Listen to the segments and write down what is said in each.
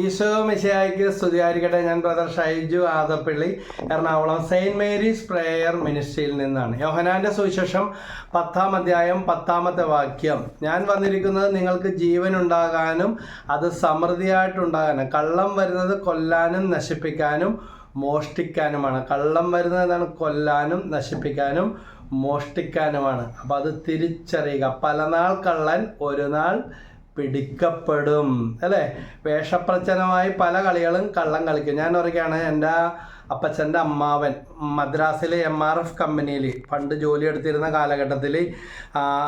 ഈശോ മിശയായിക്ക് സ്തുതിയായിരിക്കട്ടെ. ഞാൻ brother Shaiju Adappally Ernakulam saint Mary's prayer മിനിസ്ട്രിയിൽ നിന്നാണ്. യോഹനാന്റെ സുവിശേഷം പത്താം അധ്യായം പത്താമത്തെ വാക്യം. ഞാൻ വന്നിരിക്കുന്നത് നിങ്ങൾക്ക് ജീവൻ ഉണ്ടാകാനും അത് സമൃദ്ധിയായിട്ടുണ്ടാകാനും കള്ളം വരുന്നത് കൊല്ലാനും നശിപ്പിക്കാനും മോഷ്ടിക്കാനുമാണ്. കള്ളം വരുന്നതാണ് കൊല്ലാനും നശിപ്പിക്കാനും മോഷ്ടിക്കാനുമാണ്. അപ്പം അത് തിരിച്ചറിയുക. പലനാൾ കള്ളൻ ഒരു നാൾ പിടിക്കപ്പെടും. അല്ലേ? വേഷപ്രച്ഛനമായി പല കളികളും കള്ളം കളിക്കും. ഞാൻ പറയുകയാണ് എന്റെ അപ്പച്ചന്റെ അമ്മാവൻ മദ്രാസിലെ എം ആർ എഫ് കമ്പനിയിൽ പണ്ട് ജോലി എടുത്തിരുന്ന കാലഘട്ടത്തിൽ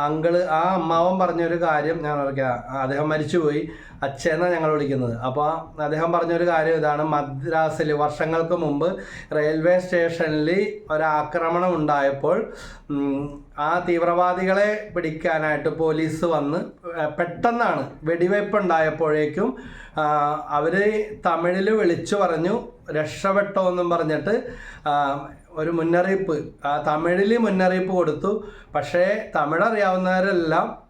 അങ്കിൾ ആ അമ്മാവൻ പറഞ്ഞൊരു കാര്യം ഞാൻ പറയുക അദ്ദേഹം മരിച്ചുപോയി. അച്ഛനാണ് ഞങ്ങൾ വിളിക്കുന്നത്. അപ്പോൾ അദ്ദേഹം പറഞ്ഞൊരു കാര്യം ഇതാണ്. മദ്രാസിൽ വർഷങ്ങൾക്ക് മുമ്പ് റെയിൽവേ സ്റ്റേഷനിൽ ഒരാക്രമണം ഉണ്ടായപ്പോൾ ആ തീവ്രവാദികളെ പിടിക്കാനായിട്ട് പോലീസ് വന്ന് പെട്ടെന്നാണ് വെടിവയ്പ് ഉണ്ടായപ്പോഴേക്കും അവർ തമിഴിൽ വിളിച്ചു പറഞ്ഞു രക്ഷപ്പെട്ടോ എന്നും പറഞ്ഞിട്ട് ഒരു മുന്നറിയിപ്പ് തമിഴിൽ മുന്നറിയിപ്പ് കൊടുത്തു. പക്ഷേ തമിഴ് അറിയാവുന്നവരെല്ലാം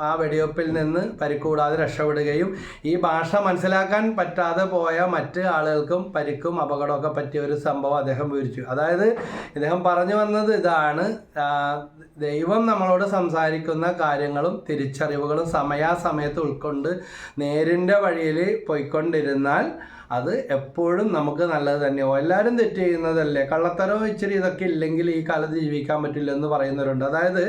ആ വെടിവെപ്പിൽ നിന്ന് പരിക്കൂടാതെ രക്ഷപ്പെടുകയും ഈ ഭാഷ മനസ്സിലാക്കാൻ പറ്റാതെ പോയ മറ്റ് ആളുകൾക്കും പരിക്കും അപകടമൊക്കെ പറ്റിയ ഒരു സംഭവം അദ്ദേഹം വിവരിച്ചു. അതായത് ഇദ്ദേഹം പറഞ്ഞു വന്നത് ഇതാണ് ദൈവം നമ്മളോട് സംസാരിക്കുന്ന കാര്യങ്ങളും തിരിച്ചറിവുകളും സമയാസമയത്ത് ഉൾക്കൊണ്ട് നേരിന്റെ വഴിയിൽ പോയിക്കൊണ്ടിരുന്നാൽ അത് എപ്പോഴും നമുക്ക് നല്ലത് തന്നെയോ എല്ലാവരും തെറ്റ് ചെയ്യുന്നതല്ലേ? കള്ളത്തരവും ഇച്ചിരി ഇതൊക്കെ ഇല്ലെങ്കിൽ ഈ കാലത്ത് ജീവിക്കാൻ പറ്റില്ല എന്ന് പറയുന്നവരുണ്ട്. അതായത്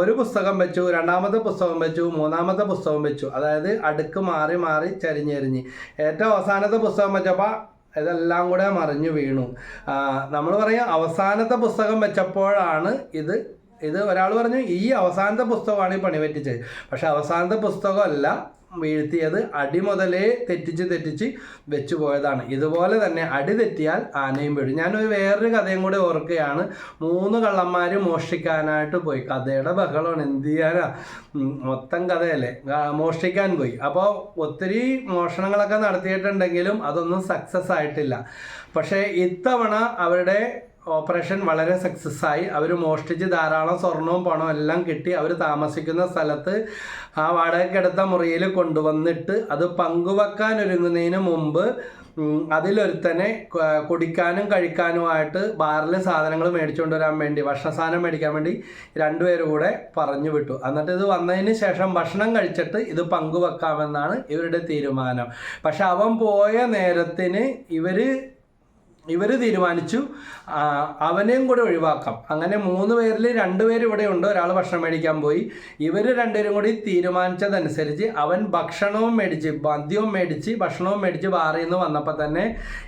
ഒരു പുസ്തകം വെച്ചു രണ്ടാമത്തെ പുസ്തകം വെച്ചു മൂന്നാമത്തെ പുസ്തകം വെച്ചു. അതായത് അടുക്ക് മാറി മാറി ചരിഞ്ഞെരിഞ്ഞ് ഏറ്റവും അവസാനത്തെ പുസ്തകം വെച്ചപ്പോൾ ഇതെല്ലാം കൂടെ മറിഞ്ഞു വീണു. നമ്മൾ പറയും അവസാനത്തെ പുസ്തകം വെച്ചപ്പോഴാണ് ഇത് ഇത് ഒരാൾ പറഞ്ഞു ഈ അവസാനത്തെ പുസ്തകമാണ് ഈ പണി പറ്റിച്ചത്. പക്ഷെ അവസാനത്തെ പുസ്തകമല്ല വീഴ്ത്തിയത് അടി മുതലേ തെറ്റിച്ച് തെറ്റിച്ച് വെച്ചു പോയതാണ്. ഇതുപോലെ തന്നെ അടി തെറ്റിയാൽ ആനയും വീഴും. ഞാനൊരു വേറൊരു കഥയും കൂടെ ഓർക്കുകയാണ്. മൂന്ന് കള്ളന്മാർ മോഷ്ടിക്കാനായിട്ട് പോയി. കഥയുടെ ബഹളമാണ്. എന്ത് ചെയ്യാനാ? മൊത്തം കഥയല്ലേ. മോഷ്ടിക്കാൻ പോയി. അപ്പോൾ ഒത്തിരി മോഷണങ്ങളൊക്കെ നടത്തിയിട്ടുണ്ടെങ്കിലും അതൊന്നും സക്സസ് ആയിട്ടില്ല. പക്ഷേ ഇത്തവണ അവരുടെ ഓപ്പറേഷൻ വളരെ സക്സസ് ആയി അവർ മോഷ്ടിച്ച് ധാരാളം സ്വർണവും പണവും എല്ലാം കിട്ടി. അവർ താമസിക്കുന്ന സ്ഥലത്ത് ആ വാടകയ്ക്കെടുത്ത മുറിയിൽ കൊണ്ടുവന്നിട്ട് അത് പങ്കുവെക്കാൻ ഒരുങ്ങുന്നതിന് മുമ്പ് അതിലൊരുത്തനെ കുടിക്കാനും കഴിക്കാനുമായിട്ട് ബാറിൽ സാധനങ്ങൾ മേടിച്ചുകൊണ്ട് വരാൻ വേണ്ടി ഭക്ഷണ സാധനം മേടിക്കാൻ വേണ്ടി രണ്ടുപേരും കൂടെ പറഞ്ഞു വിട്ടു. എന്നിട്ട് ഇത് വന്നതിന് ശേഷം ഭക്ഷണം കഴിച്ചിട്ട് ഇത് പങ്കുവെക്കാമെന്നാണ് ഇവരുടെ തീരുമാനം. പക്ഷെ അവൻ പോയ നേരത്തിന് ഇവർ ഇവർ തീരുമാനിച്ചു അവനെയും കൂടെ ഒഴിവാക്കാം. അങ്ങനെ മൂന്ന് പേരിൽ രണ്ടുപേര് ഇവിടെ ഉണ്ട് ഒരാൾ ഭക്ഷണം മേടിക്കാൻ പോയി. ഇവർ രണ്ടുപേരും കൂടി തീരുമാനിച്ചതനുസരിച്ച് അവൻ ഭക്ഷണവും മേടിച്ച് മദ്യവും മേടിച്ച് ഭക്ഷണവും മേടിച്ച് ബാറിൽ നിന്ന് വന്നപ്പോൾ തന്നെ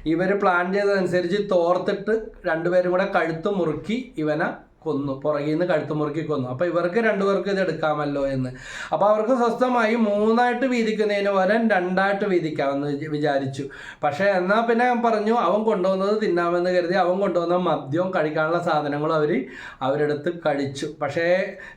ഇവർ പ്ലാൻ ചെയ്തതനുസരിച്ച് തോർത്തിട്ട് രണ്ടുപേരും കൂടെ കഴുത്ത് മുറുക്കി ഇവനെ കൊന്നു പുറകിൽ നിന്ന് കഴുത്ത് മുറുക്കി കൊന്നു. അപ്പോൾ ഇവർക്ക് രണ്ടുപേർക്ക് ഇത് എടുക്കാമല്ലോ എന്ന്. അപ്പോൾ അവർക്ക് സ്വസ്ഥമായി മൂന്നായിട്ട് വീതിക്കുന്നതിന് പകരം രണ്ടായിട്ട് വീതിക്കാമെന്ന് വിചാരിച്ചു. പക്ഷേ എന്നാൽ പിന്നെ പറഞ്ഞു അവൻ കൊണ്ടുവന്നത് തിന്നാമെന്ന് കരുതി അവൻ കൊണ്ടുവന്ന മദ്യവും കഴിക്കാനുള്ള സാധനങ്ങളും അവർ അവരെടുത്ത് കഴിച്ചു. പക്ഷേ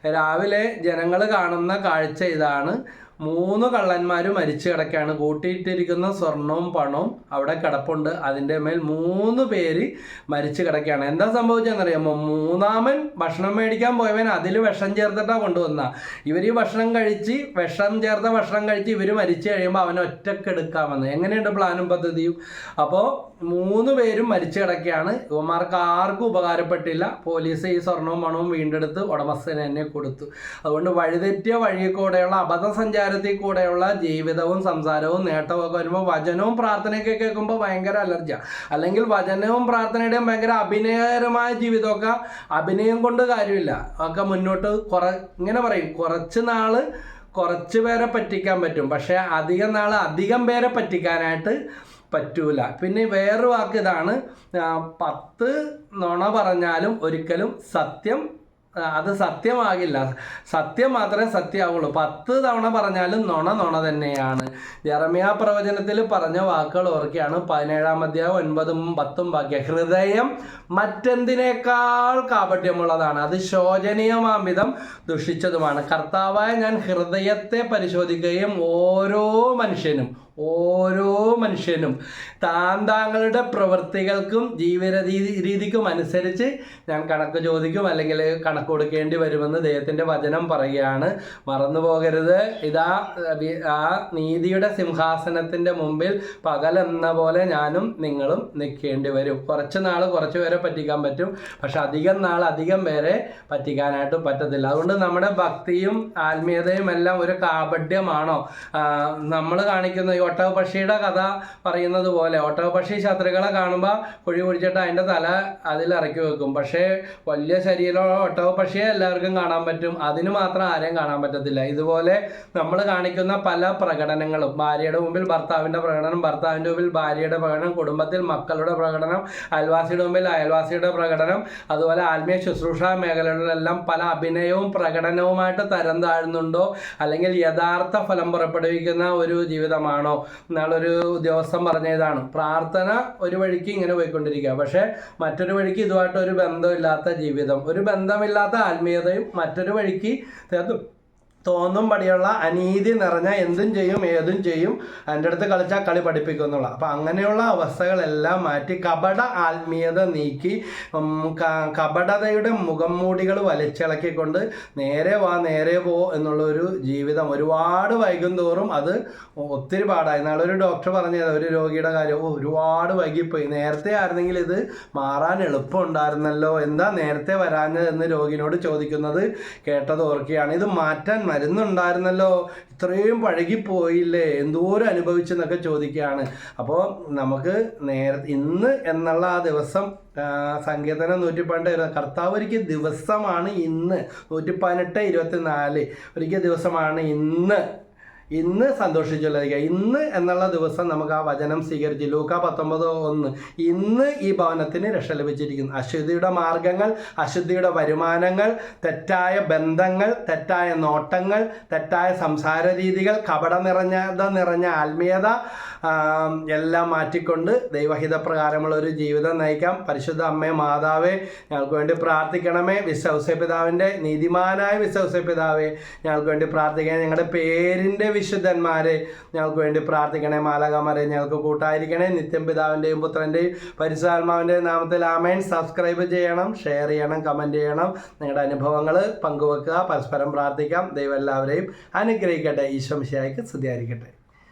രാവിലെ ജനങ്ങൾ കാണുന്ന കാഴ്ച ഇതാണ്. മൂന്ന് കള്ളന്മാർ മരിച്ചു കിടക്കുകയാണ്. കൂട്ടിയിട്ടിരിക്കുന്ന സ്വർണവും പണവും അവിടെ കിടപ്പുണ്ട്. അതിന്റെ മേൽ മൂന്ന് പേര് മരിച്ചു കിടക്കുകയാണ്. എന്താ സംഭവിച്ചതെന്നറിയാമോ? മൂന്നാമൻ ഭക്ഷണം മേടിക്കാൻ പോയവൻ അതിൽ വിഷം ചേർത്തിട്ടാണ് കൊണ്ടുവന്ന. ഇവർ ഈ ഭക്ഷണം കഴിച്ച് വിഷം ചേർത്ത ഭക്ഷണം കഴിച്ച് ഇവർ മരിച്ചു കഴിയുമ്പോൾ അവനെ ഒറ്റയ്ക്ക് എടുക്കാമെന്ന് എങ്ങനെയുണ്ട് പ്ലാനും പദ്ധതിയും? അപ്പോൾ മൂന്ന് പേരും മരിച്ചു കിടക്കുകയാണ്. ഇവന്മാർക്ക് ആർക്കും ഉപകാരപ്പെട്ടില്ല. പോലീസ് ഈ സ്വർണവും പണവും വീണ്ടെടുത്ത് ഉടമസ്ഥനെ തന്നെ കൊടുത്തു. അതുകൊണ്ട് വഴിതെറ്റിയ വഴിയിൽ കൂടെയുള്ള അബദ്ധ സഞ്ചാരത്തിൽ കൂടെയുള്ള ജീവിതവും സംസാരവും നേട്ടവും ഒക്കെ വരുമ്പോൾ വചനവും പ്രാർത്ഥനയൊക്കെ കേൾക്കുമ്പോൾ ഭയങ്കര അലർജിയാണ് അല്ലെങ്കിൽ വചനവും പ്രാർത്ഥനയുടെയും ഭയങ്കര അഭിനയകരമായ ജീവിതമൊക്കെ അഭിനയം കൊണ്ട് കാര്യമില്ല. ഒക്കെ മുന്നോട്ട് കുറ ഇങ്ങനെ പറയും. കുറച്ച് നാൾ കുറച്ച് പേരെ പറ്റിക്കാൻ പറ്റും. പക്ഷേ അധികം നാൾ അധികം പേരെ പറ്റിക്കാനായിട്ട് പറ്റൂല. പിന്നെ വേറൊരു വാക്ക് ഇതാണ് പത്ത് നുണ പറഞ്ഞാലും ഒരിക്കലും സത്യം അത് സത്യമാകില്ല. സത്യം മാത്രമേ സത്യമാവുള്ളൂ. പത്ത് തവണ പറഞ്ഞാലും നുണ നുണ തന്നെയാണ്. ജറമിയ പ്രവചനത്തിൽ പറഞ്ഞ വാക്കുകൾ ഓർക്കുകയാണ്. പതിനേഴാം അധ്യായം ഒൻപതും പത്തും വാക്യം ഹൃദയം മറ്റെന്തിനേക്കാൾ കാപട്യമുള്ളതാണ്. അത് ശോചനീയമാം വിധം ദുഷിച്ചതുമാണ്. കർത്താവായ ഞാൻ ഹൃദയത്തെ പരിശോധിക്കുകയും ഓരോ മനുഷ്യനും ഓരോ മനുഷ്യനും താൻ താങ്കളുടെ പ്രവൃത്തികൾക്കും ജീവിത രീതി രീതിക്കും അനുസരിച്ച് ഞാൻ കണക്ക് ചോദിക്കും അല്ലെങ്കിൽ കണക്ക് കൊടുക്കേണ്ടി വരുമെന്ന് ദൈവത്തിന്റെ വചനം പറയുകയാണ്. മറന്നു പോകരുത്. ഇതാ ആ നീതിയുടെ സിംഹാസനത്തിന്റെ മുമ്പിൽ പകലെന്ന പോലെ ഞാനും നിങ്ങളും നിൽക്കേണ്ടി വരും. കുറച്ച് നാൾ കുറച്ച് പേരെ പറ്റിക്കാൻ പറ്റും. പക്ഷെ അധികം നാൾ അധികം പേരെ പറ്റിക്കാനായിട്ട് പറ്റത്തില്ല. അതുകൊണ്ട് നമ്മുടെ ഭക്തിയും ആത്മീയതയും എല്ലാം ഒരു കാപഡ്യമാണോ നമ്മൾ കാണിക്കുന്ന ഈ പക്ഷിയുടെ കഥ പറയുന്നത് പോലെ ഒട്ടക പക്ഷി ശത്രുക്കളെ കാണുമ്പോൾ കുഴി കുഴിച്ചിട്ട് അതിന്റെ തല അതിൽ ഇറക്കി വെക്കും. പക്ഷേ വലിയ ശരീരമുള്ള ഒട്ടക പക്ഷിയെ എല്ലാവർക്കും കാണാൻ പറ്റും. അതിന് മാത്രം ആരെയും കാണാൻ പറ്റത്തില്ല. ഇതുപോലെ നമ്മൾ കാണിക്കുന്ന പല പ്രകടനങ്ങളും ഭാര്യയുടെ മുമ്പിൽ ഭർത്താവിന്റെ പ്രകടനം ഭർത്താവിന്റെ മുമ്പിൽ ഭാര്യയുടെ പ്രകടനം കുടുംബത്തിൽ മക്കളുടെ പ്രകടനം അയൽവാസിയുടെ മുമ്പിൽ അയൽവാസിയുടെ പ്രകടനം അതുപോലെ ആത്മീയ ശുശ്രൂഷ മേഖലകളിലെല്ലാം പല അഭിനയവും പ്രകടനവുമായിട്ട് തരം താഴുന്നുണ്ടോ? അല്ലെങ്കിൽ യഥാർത്ഥ ഫലം പുറപ്പെടുവിക്കുന്ന ഒരു ജീവിതമാണോ? എന്നാളൊരു ഉദ്യോഗസ്ഥൻ പറഞ്ഞതാണ് പ്രാർത്ഥന ഒരു വഴിക്ക് ഇങ്ങനെ പോയിക്കൊണ്ടിരിക്കുക. പക്ഷേ മറ്റൊരു വഴിക്ക് ഇതുമായിട്ട് ഒരു ബന്ധമില്ലാത്ത ജീവിതം ഒരു ബന്ധമില്ലാത്ത ആത്മീയതയും മറ്റൊരു വഴിക്ക് തീർത്തും തോന്നും പടിയുള്ള അനീതി നിറഞ്ഞ എന്തും ചെയ്യും ഏതും ചെയ്യും എന്റെ അടുത്ത് കളിച്ചാൽ കളി പഠിപ്പിക്കും എന്നുള്ള. അപ്പം അങ്ങനെയുള്ള അവസ്ഥകളെല്ലാം മാറ്റി കപട ആത്മീയത നീക്കി കപടതയുടെ മുഖം മൂടികൾ വലിച്ചിളക്കിക്കൊണ്ട് നേരെ വാ നേരെ പോ എന്നുള്ളൊരു ജീവിതം ഒരുപാട് വൈകും തോറും അത് ഒത്തിരി പാടായി. നാളൊരു ഡോക്ടർ പറഞ്ഞത് ഒരു രോഗിയുടെ കാര്യം ഒരുപാട് വൈകിപ്പോയി. നേരത്തെ ആയിരുന്നെങ്കിൽ ഇത് മാറാൻ എളുപ്പമുണ്ടായിരുന്നല്ലോ. എന്താ നേരത്തെ വരാഞ്ഞത് എന്ന് രോഗിനോട് ചോദിക്കുന്നത്? കേട്ടത് ഓർക്കുകയാണ്. ഇത് മാറ്റാൻ മരുന്നുണ്ടായിരുന്നല്ലോ. ഇത്രയും പഴകിപ്പോയില്ലേ? എന്തോരം അനുഭവിച്ചെന്നൊക്കെ ചോദിക്കുകയാണ്. അപ്പോൾ നമുക്ക് നേര ഇന്ന് എന്നുള്ള ആ ദിവസം സങ്കീർത്തനം നൂറ്റി പന്ത്രണ്ട് കർത്താവ് ഒരിക്കൽ ദിവസമാണ് ഇന്ന്. നൂറ്റി പതിനെട്ട് ഇരുപത്തിനാല്. ഒരിക്കൽ ദിവസമാണ് ഇന്ന്. ഇന്ന് സന്തോഷിച്ചുള്ളതിരിക്കുക ഇന്ന് എന്നുള്ള ദിവസം നമുക്ക് ആ വചനം സ്വീകരിച്ച് ലൂക്ക പത്തൊമ്പത് ഒന്ന്. ഇന്ന് ഈ ഭവനത്തിന് രക്ഷ ലഭിച്ചിരിക്കുന്നു. അശുദ്ധിയുടെ മാർഗങ്ങൾ അശുദ്ധിയുടെ വരുമാനങ്ങൾ തെറ്റായ ബന്ധങ്ങൾ തെറ്റായ നോട്ടങ്ങൾ തെറ്റായ സംസാര രീതികൾ കപട നിറഞ്ഞത നിറഞ്ഞ ആത്മീയത എല്ലാം മാറ്റിക്കൊണ്ട് ദൈവഹിതപ്രകാരമുള്ള ഒരു ജീവിതം നയിക്കാം. പരിശുദ്ധ അമ്മേ മാതാവേ ഞങ്ങൾക്ക് വേണ്ടി പ്രാർത്ഥിക്കണമേ. വിശ്വസ പിതാവിന്റെ നീതിമാനായ വിശ്വസ പിതാവേ ഞങ്ങൾക്ക് വേണ്ടി പ്രാർത്ഥിക്കണം. ഞങ്ങളുടെ പേരിന്റെ വിശുദ്ധന്മാരെ ഞങ്ങൾക്ക് വേണ്ടി പ്രാർത്ഥിക്കണേ. മാലകമാരെ ഞങ്ങൾക്ക് കൂട്ടായിരിക്കണേ. നിത്യം പിതാവിന്റെയും പുത്രന്റെയും പരിശുദ്ധാത്മാവിന്റെയും നാമത്തിൽ ആമേൻ. സബ്സ്ക്രൈബ് ചെയ്യണം ഷെയർ ചെയ്യണം കമന്റ് ചെയ്യണം. നിങ്ങളുടെ അനുഭവങ്ങൾ പങ്കുവെക്കുക. പരസ്പരം പ്രാർത്ഥിക്കാം. ദൈവം എല്ലാവരെയും അനുഗ്രഹിക്കട്ടെ. ഈശ്വംശയായിക്ക് സ്തുതിയായിരിക്കട്ടെ.